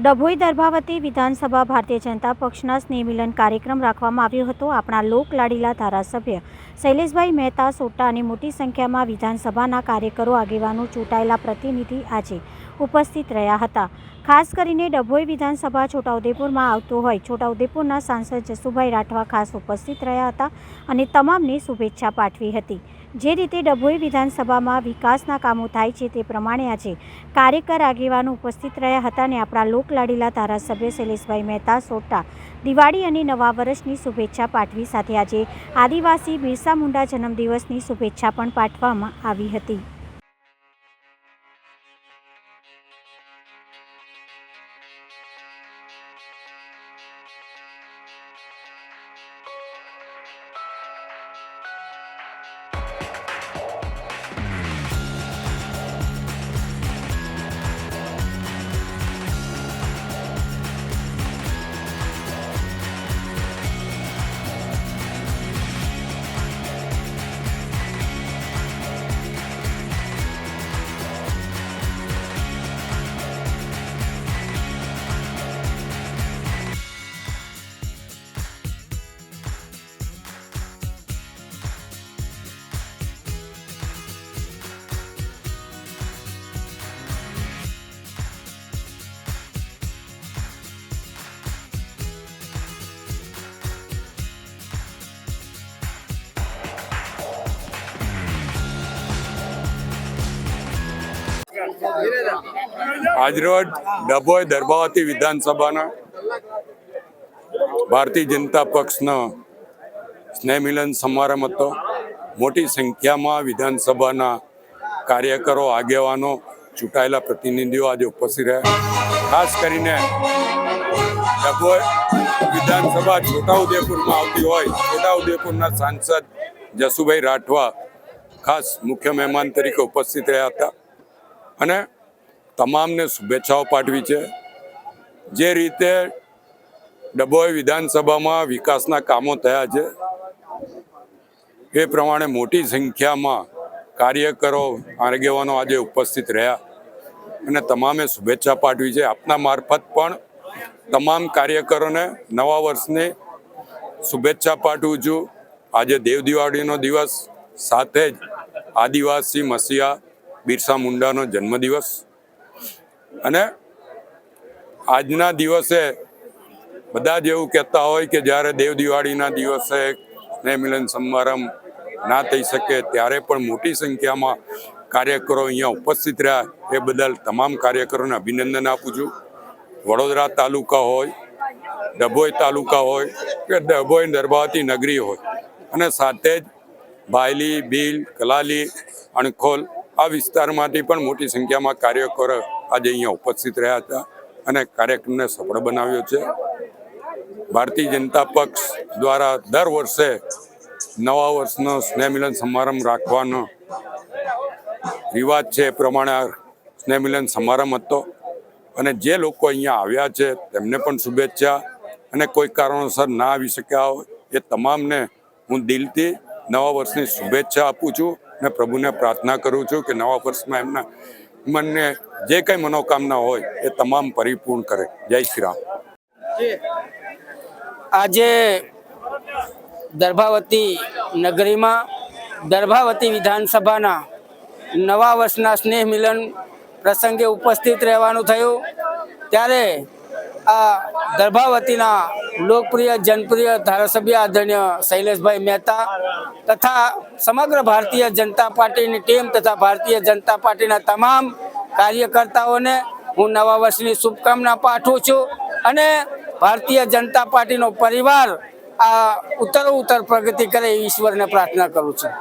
ડભોઈ દર્ભાવતી વિધાનસભા ભારતીય જનતા પક્ષના સ્નેહમિલન કાર્યક્રમ રાખવામાં આવ્યો હતો. આપણા લોકલાડીલા ધારાસભ્ય શૈલેષભાઈ મહેતા સોટા અને મોટી સંખ્યામાં વિધાનસભાના કાર્યકરો આગેવાનો ચૂંટાયેલા પ્રતિનિધિ આજે ઉપસ્થિત રહ્યા હતા. ખાસ કરીને ડભોઈ વિધાનસભા છોટાઉદેપુરમાં આવતો હોય, છોટાઉદેપુરના સાંસદ જસુભાઈ રાઠવા ખાસ ઉપસ્થિત રહ્યા હતા અને તમામને શુભેચ્છા પાઠવી હતી. જે રીતે ડભોઈ વિધાનસભામાં વિકાસના કામો થાય છે તે પ્રમાણે આજે કાર્યકર આગેવાનો ઉપસ્થિત રહ્યા હતા અને આપણા લોકલાડીલા ધારાસભ્ય શૈલેષભાઈ મહેતા, સોટા, દિવાળી અને નવા વર્ષની શુભેચ્છા પાઠવી સાથે આજે આદિવાસી બિરસા મુંડા જન્મદિવસની શુભેચ્છા પણ પાઠવવામાં આવી હતી. આજરોજ ડભોઈ દરબાવતી વિધાનસભાના ભારતીય જનતા પક્ષનો સ્નેહ મિલન સમારંભ હતો. મોટી સંખ્યામાં વિધાનસભાના કાર્યકરો, આગેવાનો, ચૂંટાયેલા પ્રતિનિધિઓ આજે ઉપસ્થિત રહ્યા. ખાસ કરીને ડભોઈ વિધાનસભા છોટાઉદેપુરમાં આવતી હોય, છોટાઉદેપુરના સાંસદ જસુભાઈ રાઠવા, ખાસ મુખ્ય મહેમાન તરીકે ઉપસ્થિત રહ્યા હતા. અને તમામને શુભેચ્છાઓ પાઠવી છે. જે રીતે ડભોઈ વિધાનસભામાં વિકાસના કામો થયા છે, એ પ્રમાણે મોટી સંખ્યામાં કાર્યકરો આગેવાનો આજે ઉપસ્થિત રહ્યા અને તમામે શુભેચ્છા પાઠવી છે. આપના મારફત પણ તમામ કાર્યકરોને નવા વર્ષની શુભેચ્છા પાઠવું છું. આજે દેવ દિવાળીનો દિવસ, સાથે જ આદિવાસી મસીહા બિરસા મુંડાનો જન્મદિવસ. અને આજના દિવસે બધા જ એવું કહેતા હોય કે જ્યારે દેવ દિવાળીના દિવસે સ્નેહમિલન સમારંભ ના થઈ શકે, ત્યારે પણ મોટી સંખ્યામાં કાર્યકરો અહીંયા ઉપસ્થિત રહ્યા. એ બદલ તમામ કાર્યકરોને અભિનંદન આપું છું. વડોદરા તાલુકા હોય, ડભોઈ તાલુકા હોય, કે ડભોઈ દરબાવતી નગરી હોય. અને સાથે જ ભાયલી, ભીલ, કલાલી, અણખોલ આ વિસ્તારમાંથી પણ મોટી સંખ્યામાં કાર્યકરો આજે અહીંયા ઉપસ્થિત રહ્યા હતા અને કાર્યક્રમને સફળ બનાવ્યો છે. ભારતીય જનતા પક્ષ દ્વારા દર વર્ષે નવા વર્ષનો સ્નેહમિલન સમારંભ રાખવાનો રિવાજ છે એ પ્રમાણે આ સ્નેહમિલન સમારંભ હતો અને જે લોકો અહીંયા આવ્યા છે તેમને પણ શુભેચ્છા અને કોઈ કારણોસર ના આવી શક્યા હોય એ તમામને હું દિલથી નવા વર્ષની શુભેચ્છા આપું છું. અને પ્રભુને પ્રાર્થના કરું છું કે નવા વર્ષમાં એમના મનને જે કંઈ મનોકામના હોય એ તમામ પરિપૂર્ણ કરે. જય શ્રી રામ. આજે દર્ભાવતી નગરીમાં, દર્ભાવતી વિધાનસભાના નવા વર્ષના સ્નેહ મિલન પ્રસંગે ઉપસ્થિત રહેવાનું થયું. ત્યારે આ દર્ભાવતીના લોકપ્રિય, જનપ્રિય ધારાસભ્ય આદરણીય શૈલેષભાઈ મહેતા તથા સમગ્ર ભારતીય જનતા પાર્ટીની ટીમ તથા ભારતીય જનતા પાર્ટીના તમામ કાર્યકર્તાઓને હું નવા વર્ષની શુભકામના પાઠવું છું અને ભારતીય જનતા પાર્ટીનો પરિવાર આ ઉત્તરો ઉત્તર પ્રગતિ કરે ઈશ્વરને પ્રાર્થના કરું છું.